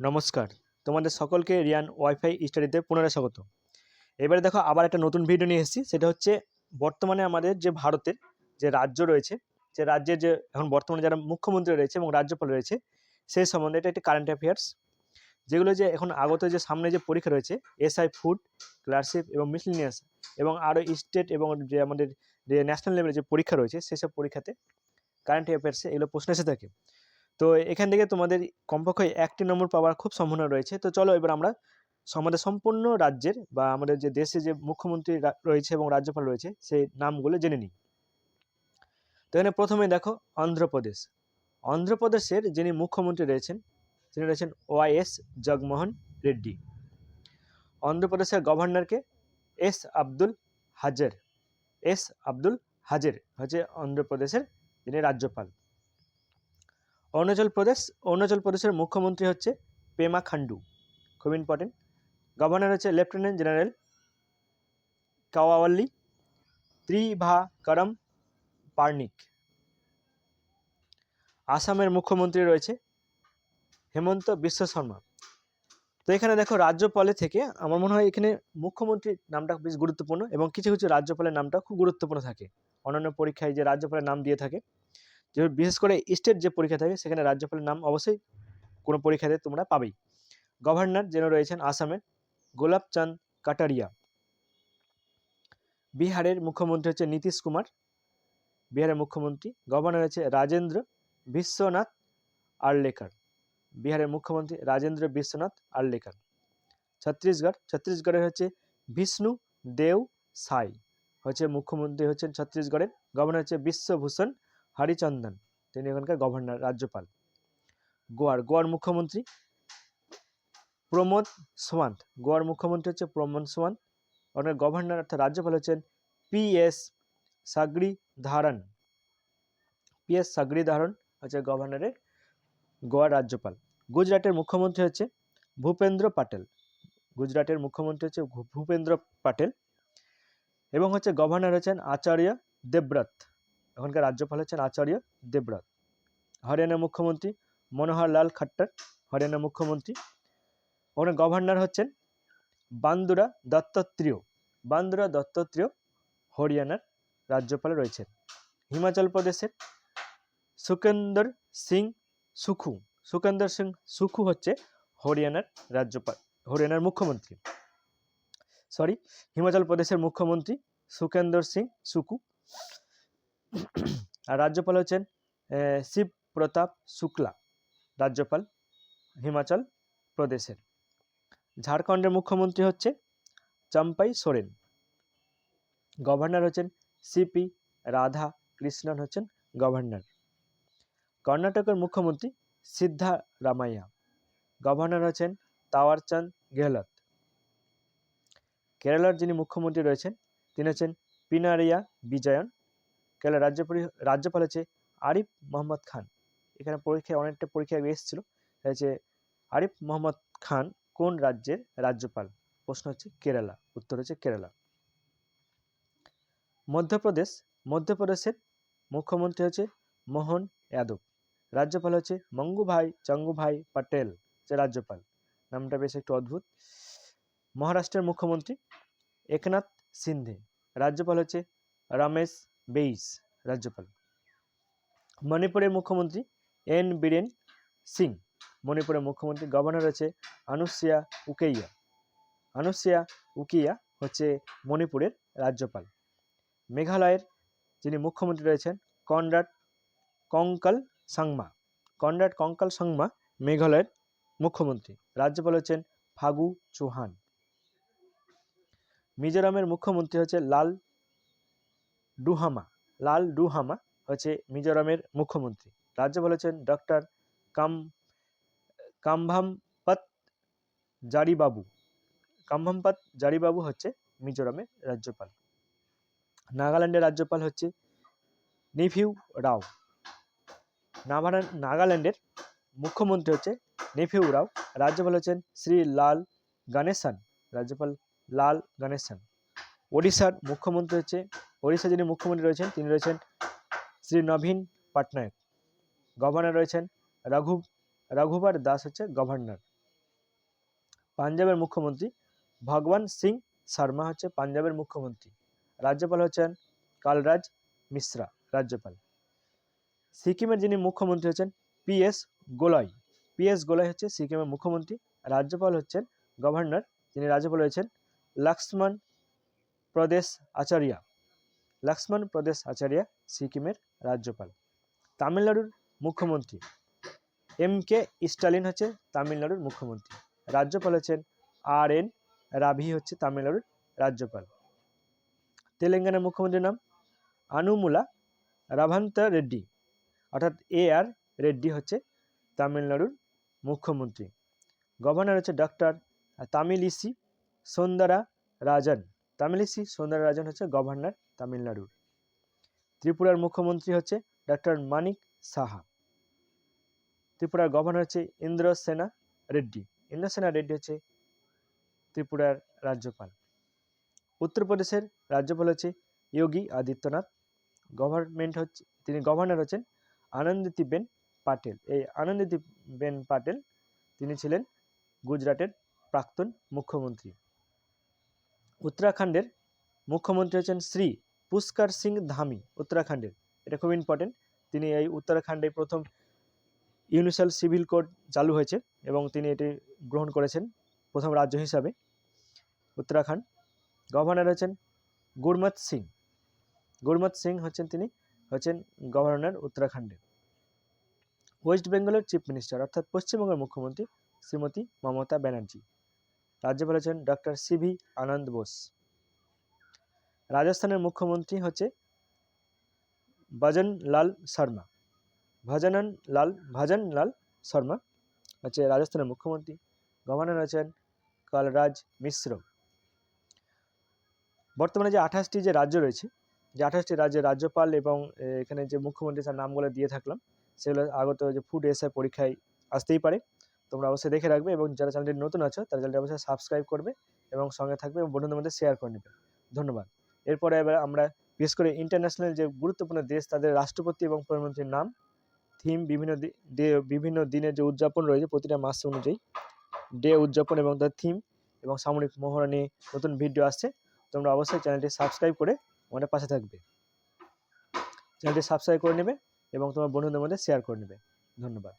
নমস্কার। তোমাদের সকলকে রিয়ান ওয়াইফাই স্টাডিতে পুনরায় স্বাগত এবারে দেখো আবার একটা নতুন ভিডিও নিয়ে এসেছি, সেটা হচ্ছে বর্তমানে আমাদের যে ভারতের যে রাজ্য রয়েছে, যে রাজ্যের যে এখন বর্তমানে যারা মুখ্যমন্ত্রী রয়েছে এবং রাজ্যপাল রয়েছে, সেই সম্বন্ধে এটা একটি কারেন্ট অ্যাফেয়ার্স যেগুলো যে এখন আগত যে সামনে যে পরীক্ষা রয়েছে এসআই ফুড ক্লারশিপ এবং মিসলিনিয়াস এবং আরও স্টেট এবং যে আমাদের যে ন্যাশনাল লেভেলের যে পরীক্ষা রয়েছে, সেসব পরীক্ষাতে কারেন্ট অ্যাফেয়ার্সে এগুলো প্রশ্ন এসে থাকে। তো এখান থেকে তোমাদের কমপক্ষে একটি নম্বর পাওয়ার খুব সম্ভাবনা রয়েছে। তো চলো এবার আমরা আমাদের সম্পূর্ণ রাজ্যের বা আমাদের যে দেশে যে মুখ্যমন্ত্রী রয়েছে এবং রাজ্যপাল রয়েছে, সেই নামগুলো জেনে নিই। তো এখানে প্রথমে দেখো অন্ধ্রপ্রদেশ। অন্ধ্রপ্রদেশের যিনি মুখ্যমন্ত্রী রয়েছেন, তিনি রয়েছেন ওয়াইএস জগমোহন রেড্ডি। অন্ধ্রপ্রদেশের গভর্নরকে এস আব্দুল হাজের। এস আব্দুল হাজের হচ্ছে অন্ধ্রপ্রদেশের যিনি রাজ্যপাল। অরুণাচল প্রদেশ, অরুণাচল প্রদেশের মুখ্যমন্ত্রী হচ্ছে পেমা খান্ডু খুব ইম্পর্টেন্ট গভর্নর হচ্ছে লেফটেন্যান্ট জেনারেল কাওয়াওয়াল্লি, ত্রিভাকরম পার্নিক। আসামের মুখ্যমন্ত্রী রয়েছে হেমন্ত বিশ্ব শর্মা। তো এখানে দেখো রাজ্যপালে থেকে আমার মনে হয় এখানে মুখ্যমন্ত্রীর নামটা বেশ গুরুত্বপূর্ণ এবং কিছু কিছু রাজ্যপালের নামটা খুব গুরুত্বপূর্ণ থাকে। অন্যান্য পরীক্ষায় যে রাজ্যপালের নাম দিয়ে থাকে। যে বিশেষ করে স্টেট যে পরীক্ষা থাকে, সেখানে রাজ্যপালের নাম অবশ্যই কোনো পরীক্ষাতে তোমরা পাবেই। গভর্নর যেন রয়েছেন আসামের গোলাপ চাঁদ কাটারিয়া। বিহারের মুখ্যমন্ত্রী হচ্ছে নীতিশ কুমার। বিহারের মুখ্যমন্ত্রী, গভর্নর হচ্ছে রাজেন্দ্র বিশ্বনাথ আর্লেকার। বিহারের মুখ্যমন্ত্রী রাজেন্দ্র বিশ্বনাথ আর্লেকার। ছত্তিশগড় ছত্তিশগড়ের হচ্ছে বিষ্ণু দেও সাই। হচ্ছে মুখ্যমন্ত্রী হচ্ছেন ছত্তিশগড়ের, গভর্নর হচ্ছে বিশ্বভূষণ হরিচন্দন, তিনি এখানকার গভর্নর, রাজ্যপাল। গোয়ার গোয়ার মুখ্যমন্ত্রী প্রমোদ সোয়ান্ত। গোয়ার মুখ্যমন্ত্রী হচ্ছে প্রমোদ সোয়ান্ত। ওনার গভর্নর অর্থাৎ রাজ্যপাল হচ্ছেন পি এস সাগরি ধারণ পি এস সাগরি ধারণ হচ্ছে গভর্নরের গোয়ার রাজ্যপাল। গুজরাটের মুখ্যমন্ত্রী হচ্ছে ভূপেন্দ্র পাটেল। গুজরাটের মুখ্যমন্ত্রী হচ্ছে ভূপেন্দ্র পাটেল এবং হচ্ছে গভর্নর হচ্ছেন আচার্য দেবব্রত। এখনকার রাজ্যপাল হচ্ছেন আচার্য দেবব্রত। হরিয়ানার মুখ্যমন্ত্রী মনোহর লাল খাট্টার, হরিয়ানার মুখ্যমন্ত্রী। ওখানে গভর্নর হচ্ছেন বান্দুরা দত্তত্রেয়। বান্দুরা দত্তত্রেয় হরিয়ানার রাজ্যপাল রয়েছেন। হিমাচল প্রদেশের সুকেন্দর সিং সুখু। সুকেন্দর সিং সুখু হচ্ছে হরিয়ানার রাজ্যপাল, হরিয়ানার মুখ্যমন্ত্রী। সরি হিমাচল প্রদেশের মুখ্যমন্ত্রী সুকেন্দর সিং সুকু আর রাজ্যপাল হচ্ছেন শিব প্রতাপ শুক্লা, রাজ্যপাল হিমাচল প্রদেশের। ঝাড়খণ্ডের মুখ্যমন্ত্রী হচ্ছে চম্পাই সোরেন। গভর্নর হচ্ছেন সিপি রাধা কৃষ্ণন হচ্ছেন গভর্নর। কর্ণাটকের মুখ্যমন্ত্রী সিদ্ধা রামাইয়া। গভর্নর হচ্ছেন তাওয়ারচাঁদ গেহলত কেরালার যিনি মুখ্যমন্ত্রী রয়েছেন, তিনি হচ্ছেন পিনারিয়া বিজয়ন। কেরালার রাজ্যপাল রাজ্যপাল হচ্ছে আরিফ মোহাম্মদ খান। এখানে পরীক্ষায় অনেকটা পরীক্ষায় এসেছিল। হচ্ছে আরিফ মোহাম্মদ খান কোন রাজ্যের রাজ্যপাল? প্রশ্ন হচ্ছে কেরালা। উত্তর হচ্ছে কেরালা। মধ্যপ্রদেশ। মধ্যপ্রদেশের মুখ্যমন্ত্রী হচ্ছে মোহন যাদব। রাজ্যপাল হচ্ছে মঙ্গুভাই চঙ্গুভাই পটেল, যে রাজ্যপাল। নামটা বেশ একটু অদ্ভুত। মহারাষ্ট্রের মুখ্যমন্ত্রী একনাথ সিন্ধে। রাজ্যপাল হচ্ছে রমেশ বেইস রাজ্যপাল। মণিপুরের মুখ্যমন্ত্রী এন বীরেন সিং। মণিপুরের মুখ্যমন্ত্রী গভর্নর হচ্ছে আনুসিয়া উকেইয়া আনুসিয়া উকিয়া হচ্ছে মণিপুরের রাজ্যপাল। মেঘালয়ের যিনি মুখ্যমন্ত্রী রয়েছেন, কনরাড কঙ্কাল সাংমা। কনরাড কঙ্কাল সাংমা মেঘালয়ের মুখ্যমন্ত্রী। রাজ্যপাল হচ্ছেন ফাগু চৌহান। মিজোরামের মুখ্যমন্ত্রী হচ্ছে লাল ডুহামা, লাল ডুহামা হচ্ছে মিজোরামের মুখ্যমন্ত্রী। রাজ্যপাল হচ্ছেন ডক্টর কাম, কামভামপত জারিবাবু। কামভামপত জারিবাবু হচ্ছে মিজোরামের রাজ্যপাল। নাগাল্যান্ডের রাজ্যপাল হচ্ছে নেফিউ রাও। নাগাল্যান্ড নাগাল্যান্ডের মুখ্যমন্ত্রী হচ্ছে নেফিউ রাও। রাজ্যপাল হচ্ছেন শ্রী লাল গণেশন রাজ্যপাল লাল গণেশন ওড়িশার মুখ্যমন্ত্রী হচ্ছে ওড়িশা যিনি মুখ্যমন্ত্রী রয়েছেন, তিনি রয়েছেন শ্রী নবীন পটনায়ক। গভর্নর রয়েছেন রঘু, রঘুবার দাস হচ্ছে গভর্নর। পাঞ্জাবের মুখ্যমন্ত্রী ভগবান সিং শর্মা হচ্ছে পাঞ্জাবের মুখ্যমন্ত্রী। রাজ্যপাল হচ্ছেন কালরাজ মিশ্রা, রাজ্যপাল। সিকিমের যিনি মুখ্যমন্ত্রী হচ্ছেন P S Golay P S Golay হচ্ছে সিকিমের মুখ্যমন্ত্রী, রাজ্যপাল হচ্ছেন গভর্নর যিনি রাজ্যপাল রয়েছেন লক্ষ্মণ প্রদেশ আচার্য, লক্ষ্মণ প্রদেশ আচার্য, সিকিমের রাজ্যপাল। তামিলনাড়ুর মুখ্যমন্ত্রী। এম কে স্টালিন হচ্ছে তামিলনাড়ুর মুখ্যমন্ত্রী। রাজ্যপাল হচ্ছেন আর এন রাভি হচ্ছে তামিলনাড়ুর রাজ্যপাল। তেলেঙ্গানার মুখ্যমন্ত্রীর নাম আনুমুলা রাভান্ত রেড্ডি। অর্থাৎ এ আর রেড্ডি হচ্ছে তামিলনাড়ুর মুখ্যমন্ত্রী। গভর্নর হচ্ছে ডক্টর তামিলিসি সৌন্দরা রাজন। তামিলিসি সৌন্দরা রাজন হচ্ছে গভর্নর তামিলনাড়ুর ত্রিপুরার মুখ্যমন্ত্রী হচ্ছে ডক্টর মানিক সাহা। ত্রিপুরার গভর্নর হচ্ছে ইন্দ্রসেনা রেড্ডি। ইন্দ্রসেনা রেড্ডি হচ্ছে ত্রিপুরার রাজ্যপাল। উত্তরপ্রদেশের রাজ্যপাল হচ্ছে যোগী আদিত্যনাথ। গভর্নমেন্ট হচ্ছে, তিনি গভর্নর হচ্ছেন আনন্দিতিবেন পাটেল। এই আনন্দিতিবেন পাটেল, তিনি ছিলেন গুজরাটের প্রাক্তন মুখ্যমন্ত্রী। উত্তরাখণ্ডের মুখ্যমন্ত্রী হচ্ছেন শ্রী পুষ্কর সিং ধামি, উত্তরাখণ্ডের। এটা খুব ইম্পর্টেন্ট তিনি এই উত্তরাখণ্ডে প্রথম ইউনিভার্সাল সিভিল কোড চালু হয়েছে এবং তিনি এটি গ্রহণ করেছেন প্রথম রাজ্য হিসাবে। উত্তরাখণ্ড গভর্নর হচ্ছেন গুরমত সিং। গুরমত সিং হচ্ছেন তিনি হচ্ছেন গভর্নর উত্তরাখণ্ডে। ওয়েস্ট বেঙ্গলের চিফ মিনিস্টার অর্থাৎ পশ্চিমবঙ্গের মুখ্যমন্ত্রী শ্রীমতী মমতা ব্যানার্জি। রাজ্যপাল হচ্ছেন ডক্টর সিভি আনন্দ বোস। রাজস্থানের মুখ্যমন্ত্রী হচ্ছে ভজন লাল শর্মা। ভজনন লাল ভজন লাল শর্মা হচ্ছে রাজস্থানের মুখ্যমন্ত্রী। গভর্নর হচ্ছেন কালরাজ মিশ্র। বর্তমানে যে আঠাশটি যে রাজ্য রয়েছে, যে আঠাশটি রাজ্যের রাজ্যপাল এবং এখানে যে মুখ্যমন্ত্রী তার নামগুলো দিয়ে থাকলাম, সেগুলো আগত যে ফুড এসআই পরীক্ষায় আসতেই পারে। তোমরা অবশ্যই দেখে রাখবে এবং যারা চ্যানেলটি নতুন আছো, তারা চ্যানেলটি অবশ্যই সাবস্ক্রাইব করবে এবং সঙ্গে থাকবে এবং বন্ধুদের মধ্যে শেয়ার করে নেবে। ধন্যবাদ। এরপরে এবার আমরা বিশেষ করে ইন্টারন্যাশনাল যে গুরুত্বপূর্ণ দেশ, তাদের রাষ্ট্রপতি এবং প্রধানমন্ত্রীর নাম থিম বিভিন্ন বিভিন্ন দিনের যে উদযাপন রয়েছে প্রতিটা মাস অনুযায়ী ডে উদযাপন এবং তার থিম এবং সামরিক মহড়া নিয়ে নতুন ভিডিও আসছে। তোমরা অবশ্যই চ্যানেলটি সাবস্ক্রাইব করে আমাদের পাশে থাকবে। চ্যানেলটি সাবস্ক্রাইব করে নেবে এবং তোমার বন্ধুদের মধ্যে শেয়ার করে নেবে। ধন্যবাদ।